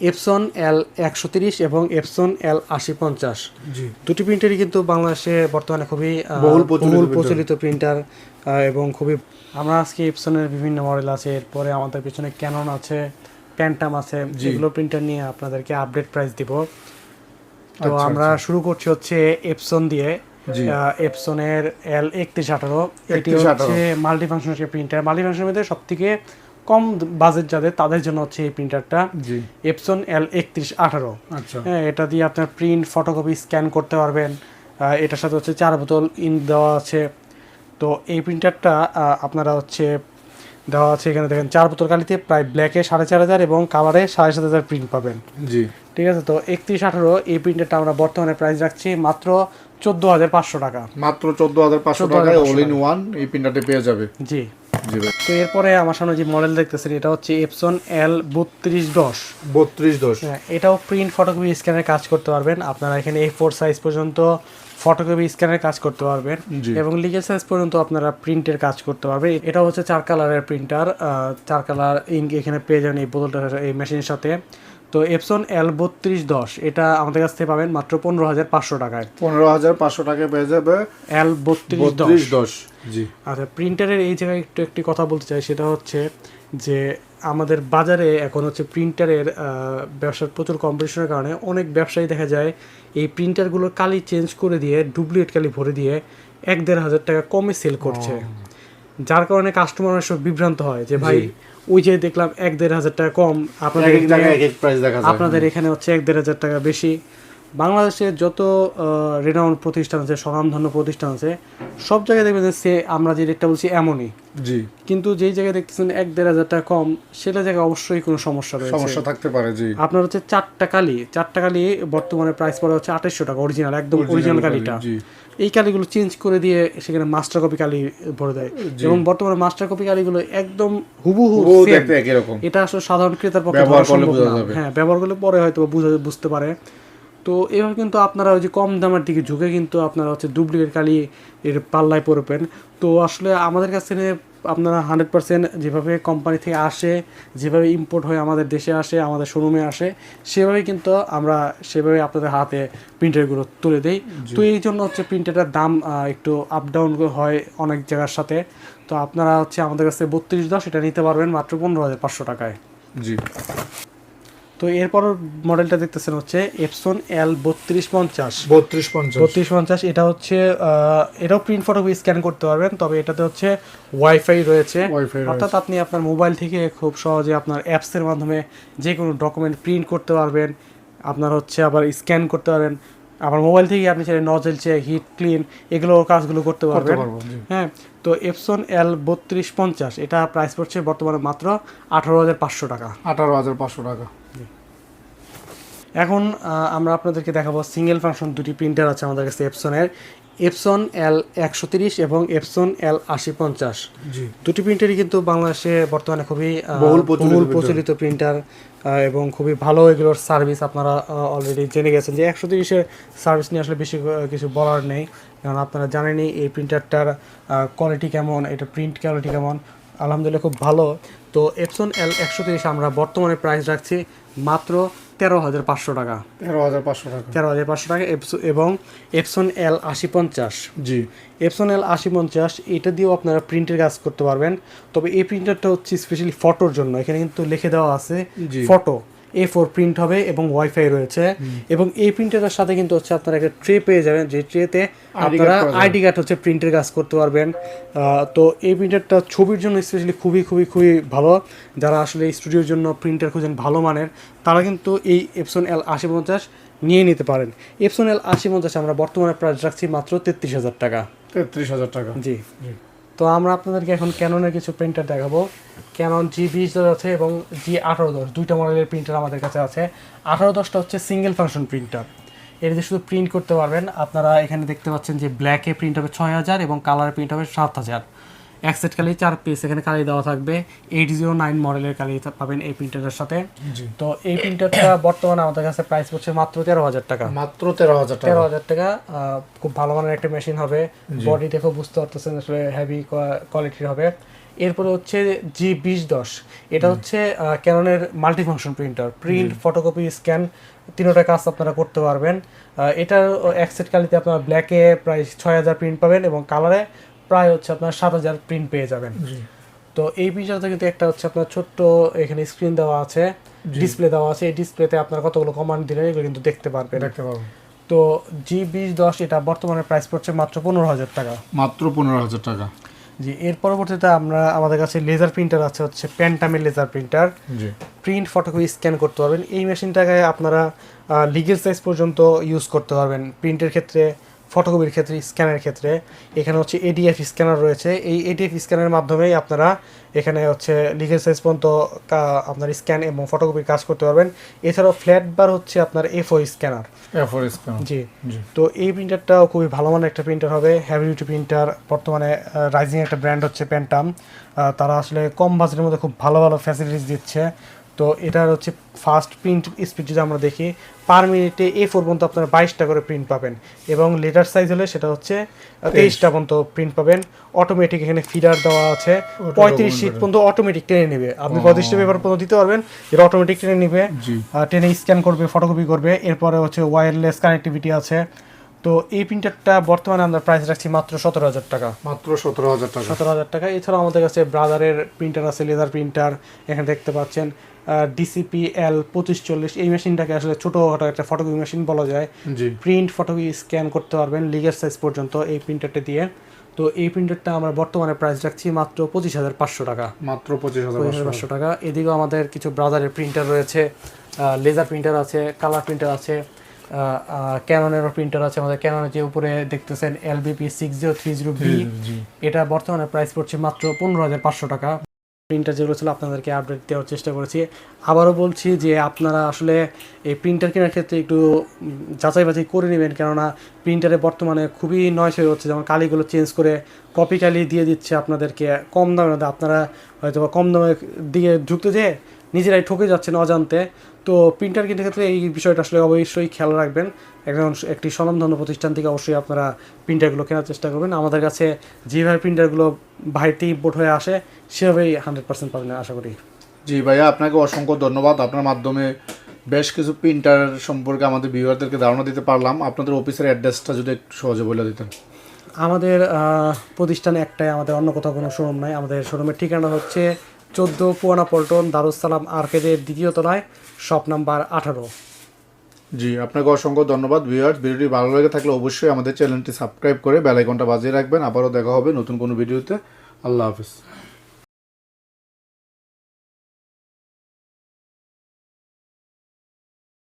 Epson এল একশো তিরিশ এবং এপসন এল আশি পঞ্চাশ। দুটি প্রিন্টারই কিন্তু বাংলাদেশে বর্তমানে খুবই বহুল প্রচলিত প্রিন্টার। এবং খুবই আমরা আজকে এপসনের বিভিন্ন মডেল আছে এরপরে আমাদের পিছনে ক্যানন আছে প্যান্টাম আছে যেগুলো প্রিন্টার নিয়ে আপনাদেরকে আপডেট প্রাইস দিব। তো আচ্ছা, আমরা আচ্ছা। শুরু করছি হচ্ছে এপসন দিয়ে এপসনের এল একত্রিশ আঠারো। এটি হচ্ছে মাল্টি ফাংশনাল প্রিন্টার মাল্টি ফাংশনের মধ্যে সব থেকে কম বাজেট যাদের তাদের জন্য হচ্ছে এই প্রিন্টারটা জি। এপসন এল একত্রিশ আঠারো। আচ্ছা। হ্যাঁ এটা দিয়ে আপনার প্রিন্ট ফটোকপি স্ক্যান করতে পারবেন। এটার সাথে হচ্ছে চার বোতল ইন দেওয়া আছে। তো এই প্রিন্টারটা আপনারা হচ্ছে দেওয়া আছে এখানে দেখেন চার বোতল কালিতে প্রায় ব্ল্যাকে সাড়ে চার হাজার এবং কালারে সাড়ে সাত হাজার প্রিন্ট পাবেন। জি। ঠিক আছে তো একত্রিশ আঠারো এই প্রিন্টারটা আমরা বর্তমানে প্রাইস রাখছি মাত্র চোদ্দ হাজার পাঁচশো টাকা। মাত্র চোদ্দ হাজার পাঁচশো 14,500 টাকায় অল ইন ওয়ান এই প্রিন্টারটি পেয়ে যাবে। জি। জি ভাই তো এরপরে আমার সামনে যে মডেল দেখতেছেন এটা হচ্ছে এপসন এল বত্রিশ দশ। বত্রিশ দশ। হ্যাঁ, এটাও প্রিন্ট ফটোকপি স্ক্যানের কাজ করতে পারবেন। আপনারা এখানে এ ফোর সাইজ পর্যন্ত ফটোকপি স্ক্যানের কাজ করতে পারবেন এবং লিগেল সাইজ পর্যন্ত আপনারা প্রিন্টের কাজ করতে পারবেন। এটা হচ্ছে চার কালারের প্রিন্টার চার কালার ইঙ্ক এখানে পেয়ে যাবেন এই বোতলটা এই মেশিনের সাথে। তো এপসন এল বত্রিশ দশ এটা আমাদের কাছ থেকে পাবেন মাত্র পনেরো হাজার পাঁচশো টাকায়। পনেরো হাজার পাঁচশো টাকায় পেয়ে যাবে এল বত্রিশ দশ। জি। আচ্ছা প্রিন্টারের এই জায়গায় একটু একটি কথা বলতে চাই সেটা হচ্ছে যে আমাদের বাজারে এখন হচ্ছে প্রিন্টারের ব্যবসার প্রচুর কম্পিটিশনের কারণে অনেক ব্যবসায়ী দেখা যায় এই প্রিন্টারগুলোর কালি চেঞ্জ করে দিয়ে ডুপ্লিকেট কালি ভরে দিয়ে এক দেড় হাজার টাকা কমে সেল করছে। যার কারণে কাস্টমার সব বিভ্রান্ত হয় যে ভাই ওই যে দেখলাম এক দেড় হাজার টাকা কম। আপনাদের আপনাদের এখানে হচ্ছে এক দেড় হাজার টাকা বেশি। বাংলাদেশের যত রেনাউন্ড প্রতিষ্ঠান আছে স্বনামধন্য প্রতিষ্ঠান আছে সব জায়গায় দেখবেন যে সে আমরা যে রেটটা বলছি এমনই। জি। কিন্তু যেই জায়গায় দেখতেছেন এক দেড় হাজার টাকা কম সেটা জায়গায় অবশ্যই কোনো সমস্যা রয়েছে। সমস্যা থাকতে পারে জি। আপনার হচ্ছে চারটা কালি চারটা কালি বর্তমানে প্রাইস পড়ে হচ্ছে আঠাশশো টাকা অরিজিনাল একদম অরিজিনাল কালিটা। জি। এই কালিগুলো চেঞ্জ করে দিয়ে সেখানে মাস্টার কপি কালি ভরে দেয়। এবং বর্তমানে মাস্টার কপি কালিগুলো একদম হুবহু এটা আসলে সাধারণ ক্রেতার পক্ষে। হ্যাঁ ব্যবহার করলে পরে হয়তো বুঝতে পারে। তো এভাবে কিন্তু আপনারা ওই যে কম দামের দিকে ঝুঁকে কিন্তু আপনারা হচ্ছে ডুপ্লিকেট কালি এর পাল্লায় পড়বেন তো আসলে আমাদের কাছে আপনারা হান্ড্রেড পার্সেন্ট যেভাবে কোম্পানি থেকে আসে যেভাবে ইম্পোর্ট হয়ে আমাদের দেশে আসে আমাদের শোরুমে আসে সেভাবে কিন্তু আমরা সেভাবে আপনাদের হাতে প্রিন্টারগুলো তুলে দেই। তো এই জন্য হচ্ছে প্রিন্টারটার দাম একটু আপ ডাউন হয় অনেক জায়গার সাথে। তো আপনারা হচ্ছে আমাদের কাছে বত্রিশ দশ এটা নিতে পারবেন মাত্র পনেরো হাজার পাঁচশো টাকায়। জি। তো এরপর মডেলটা দেখতেছেন হচ্ছে এপসন এল বত্রিশ পঞ্চাশ। বত্রিশ পঞ্চাশ। বত্রিশ পঞ্চাশ এটা হচ্ছে এটাও প্রিন্ট ফটো স্ক্যান করতে পারবেন তবে এটাতে হচ্ছে ওয়াইফাই রয়েছে। অর্থাৎ আপনি আপনার মোবাইল থেকে খুব সহজে আপনার অ্যাপসের মাধ্যমে যে কোনো ডকুমেন্ট প্রিন্ট করতে পারবেন আপনার হচ্ছে আবার স্ক্যান করতে পারবেন আবার মোবাইল থেকে আপনি চাইলে নজেল চেক হিট ক্লিন এগুলো কাজগুলো করতে করতে পারবেন। হ্যাঁ তো এপসন এল বত্রিশ পঞ্চাশ এটা প্রাইস পড়ছে বর্তমানে মাত্র আঠারো হাজার পাঁচশো টাকা। আঠারো হাজার পাঁচশো টাকা। এখন আমরা আপনাদেরকে দেখাবো সিঙ্গেল ফাংশন দুটি প্রিন্টার আছে আমাদের কাছে এপসনের এপসন এল একশো তিরিশ এবং এপসন এল আশি পঞ্চাশ। দুটি প্রিন্টারই কিন্তু বাংলাদেশে বর্তমানে খুবই বহুল। প্রচলিত প্রিন্টার এবং খুবই ভালো এগুলোর সার্ভিস আপনারা অলরেডি জেনে গেছেন যে একশো তিরিশের সার্ভিস নিয়ে আসলে বেশি কিছু বলার নেই। কারণ আপনারা জানেনই এই প্রিন্টারটার কোয়ালিটি কেমন এটা প্রিন্ট কোয়ালিটি কেমন আলহামদুলিল্লাহ খুব ভালো। তো এপসন এল একশো তিরিশ আমরা বর্তমানে প্রাইস রাখছি মাত্র তেরো হাজার পাঁচশো টাকা। তেরো হাজার পাঁচশো টাকা। তেরো হাজার পাঁচশো টাকা এবং এপসন এল আশি পঞ্চাশ। জি। এপসন এল আশি পঞ্চাশ এটা দিয়েও আপনারা প্রিন্টের কাজ করতে পারবেন। তবে এই প্রিন্টারটা হচ্ছে স্পেশালি ফটোর জন্য। এখানে কিন্তু লিখে দেওয়া আছে ফটো এ ফোর প্রিন্ট হবে এবং ওয়াইফাই রয়েছে। এবং এই প্রিন্টারের সাথে কিন্তু হচ্ছে আপনারা একটা ট্রে পেয়ে যাবেন যে ট্রেতে আপনারা আইডি কার্ড হচ্ছে প্রিন্টের কাজ করতে পারবেন। তো এই প্রিন্টারটা ছবির জন্য স্পেশালি খুবই খুবই খুবই ভালো। যারা আসলে স্টুডিওর জন্য প্রিন্টার খুঁজেন ভালো মানের তারা কিন্তু এই এপসন এল আশি পঞ্চাশ নিয়ে নিতে পারেন। এপসন এল আশি পঞ্চাশ আমরা বর্তমানে প্রাইস রাখছি মাত্র তেত্রিশ হাজার টাকা। তেত্রিশ হাজার টাকা। জি। তো আমরা আপনাদেরকে এখন ক্যাননের কিছু প্রিন্টার দেখাবো। ক্যানন জি বিশ দশ আছে এবং জি আঠারো দশ, দুইটা মডেলের প্রিন্টার আমাদের কাছে আছে। আঠারো দশটা হচ্ছে সিঙ্গেল ফাংশন প্রিন্টার যে শুধু প্রিন্ট করতে পারবেন। আপনারা এখানে দেখতে পাচ্ছেন যে ব্ল্যাকে প্রিন্ট হবে ছয় হাজার এবং কালারে প্রিন্ট হবে সাত হাজার। এক সেট কালি চার পিস এখানে কালি দেওয়া থাকবে। এইট জিরো নাইন মডেলের কালি পাবেন এই প্রিন্টারের সাথে। তো এই প্রিন্টারটা বর্তমানে আমাদের কাছে প্রাইস পড়ছে মাত্র তেরো হাজার টাকা। মাত্র তেরো হাজার টাকা। তেরো হাজার টাকা খুব ভালো মানের একটা মেশিন হবে। বডি দেখেও বুঝতে পারতেছেন আসলে হেভি কোয়ালিটির হবে। এরপরে হচ্ছে জি বিশ দশ এটা হচ্ছে ক্যাননের multifunction printer print photocopy scan তিনোটা কাজ আপনারা করতে পারবেন। এটার এক সেট কালিতে আপনারা ব্ল্যাকে প্রায় ছয় হাজার প্রিন্ট পাবেন এবং কালারে প্রায় হচ্ছে আপনার সাত হাজার প্রিন্ট পেয়ে যাবেন। তো এই প্রিন্টারটা কিন্তু একটা হচ্ছে আপনার ছোট্ট এখানে স্ক্রিন দেওয়া আছে ডিসপ্লে দেওয়া আছে এই ডিসপ্লেতে আপনার কতগুলো কমান্ড দিলে এগুলো কিন্তু দেখতে পারবেন। দেখতে পাবো। তো জি বিশ দশ এটা বর্তমানে প্রাইস পড়ছে মাত্র পনেরো হাজার টাকা। মাত্র পনেরো হাজার টাকা। জি এর পরবর্তীতে আমরা আমাদের কাছে লেজার প্রিন্টার আছে হচ্ছে প্যান্টামের laser printer print photocopy scan করতে পারবেন। এই মেশিনটাকে আপনারা লিগেল সাইজ পর্যন্ত ইউজ করতে পারবেন। প্রিন্টের ক্ষেত্রে ফটোকপির ক্ষেত্রে স্ক্যানের ক্ষেত্রে। এখানে হচ্ছে এডিএফ স্ক্যানার রয়েছে। এই এডিএফ স্ক্যানের মাধ্যমেই আপনারা এখানে হচ্ছে লিগেল সাইজ পর্যন্ত আপনার স্ক্যান এবং ফটোকপির কাজ করতে পারবেন। এছাড়াও ফ্ল্যাট বার হচ্ছে আপনার A four scanner. A four scan জি। জি। তো এই প্রিন্টারটাও খুবই ভালো মানের একটা প্রিন্টার হবে। হ্যাভি ডিউটি প্রিন্টার বর্তমানে রাইজিং একটা ব্র্যান্ড হচ্ছে প্যান্টাম তারা আসলে কম বাজেটের মধ্যে খুব ভালো ভালো ফ্যাসিলিটিস দিচ্ছে। তো এটার হচ্ছে ফাস্ট প্রিন্ট স্পিড যদি আমরা দেখি পার মিনিটে এ ফোর পর্যন্ত আপনারা বাইশটা করে প্রিন্ট পাবেন। এবং লেটার সাইজ হলে সেটা হচ্ছে তেইশটা পর্যন্ত প্রিন্ট পাবেন। অটোমেটিক এখানে ফিডার দেওয়া আছে। পঁয়ত্রিশ শীট পর্যন্ত অটোমেটিক টেনে নেবে। আপনি পঁয়ত্রিশটা পেপার পর্যন্ত দিতে পারবেন এটা অটোমেটিক টেনে নেবে। টেনে স্ক্যান করবে ফটোকপি করবে। এরপরে হচ্ছে ওয়্যারলেস কানেক্টিভিটি আছে। তো এই প্রিন্টারটা বর্তমানে আমরা প্রাইস রাখছি মাত্র সতেরো হাজার টাকা। মাত্র সতেরো হাজার টাকা। সতেরো হাজার টাকা। এছাড়াও আমাদের কাছে ব্রাদারের প্রিন্টার আছে লেদার প্রিন্টার এখানে দেখতে পাচ্ছেন ডিসিপি এল পঁচিশ চল্লিশ এই মেশিনটাকে আসলে ছোটোখাটো একটা ফটোকপি মেশিন বলা যায়। প্রিন্ট ফটোকপি স্ক্যান করতে পারবেন লিগের সাইজ পর্যন্ত এই প্রিন্টারটা দিয়ে। তো এই প্রিন্টারটা আমরা বর্তমানে প্রাইস রাখছি মাত্র পঁচিশ হাজার পাঁচশো টাকা। মাত্র পঁচিশ হাজার পাঁচশো টাকা। এদিকেও আমাদের কিছু ব্রাদারের প্রিন্টার রয়েছে লেজার প্রিন্টার আছে কালার প্রিন্টার আছে ক্যাননেরও প্রিন্টার আছে। আমাদের ক্যাননের যে উপরে দেখতেছেন LBP six zero three zero B এটা বর্তমানে প্রাইস পড়ছে মাত্র পনেরো হাজার পাঁচশো টাকা। প্রিন্টার যেগুলো ছিল আপনাদেরকে আপডেট দেওয়ার চেষ্টা করেছি। আবারও বলছি যে আপনারা আসলে এই প্রিন্টার কেনার ক্ষেত্রে একটু যাচাই বাছাই করে নেবেন। কেননা প্রিন্টারে বর্তমানে খুবই নয়স হয়ে যাচ্ছে। যেমন কালিগুলো চেঞ্জ করে কপি কালি দিয়ে দিচ্ছে আপনাদেরকে কম দামে। আপনারা হয়তো কম দামে দিয়ে ঢুকতে যেয়ে নিজেরাই ঠকে যাচ্ছেন অজান্তে। তো প্রিন্টার কেনার ক্ষেত্রে এই বিষয়টা আসলে অবশ্যই খেয়াল রাখবেন। একজন একটি স্বনামধন্য প্রতিষ্ঠান থেকে অবশ্যই আপনারা প্রিন্টারগুলো কেনার চেষ্টা করবেন। আমাদের কাছে যেভাবে প্রিন্টারগুলো বাইরে ইম্পোর্ট হয়ে আসে সেভাবেই হান্ড্রেড পার্সেন্ট পাবেন আশা করি। জি ভাইয়া আপনাকে অসংখ্য ধন্যবাদ। আপনার মাধ্যমে বেশ কিছু প্রিন্টার সম্পর্কে আমাদের ভিউয়ারদেরকে ধারণা দিতে পারলাম। আপনাদের অফিসের অ্যাড্রেসটা যদি একটু সহজে বলে দিতেন। আমাদের প্রতিষ্ঠানে একটাই আমাদের অন্য কোথাও কোনো শোরুম নাই। আমাদের শোরুমের ঠিকানা হচ্ছে চোদ্দ পুয়ানা পল্টন দারুসালাম আর্কেডের দ্বিতীয় তলায়। শপ নাম্বার আঠারো। জি, আপনাকে অসংখ্য ধন্যবাদ ভিউয়ার্স ভিডিওটি ভালো লেগে থাকলে অবশ্যই আমাদের চ্যানেলটি সাবস্ক্রাইব করে বেলাইকনটা বাজিয়ে রাখবেন। আবারও দেখা হবে নতুন কোনো ভিডিওতে। আল্লাহ হাফিজ।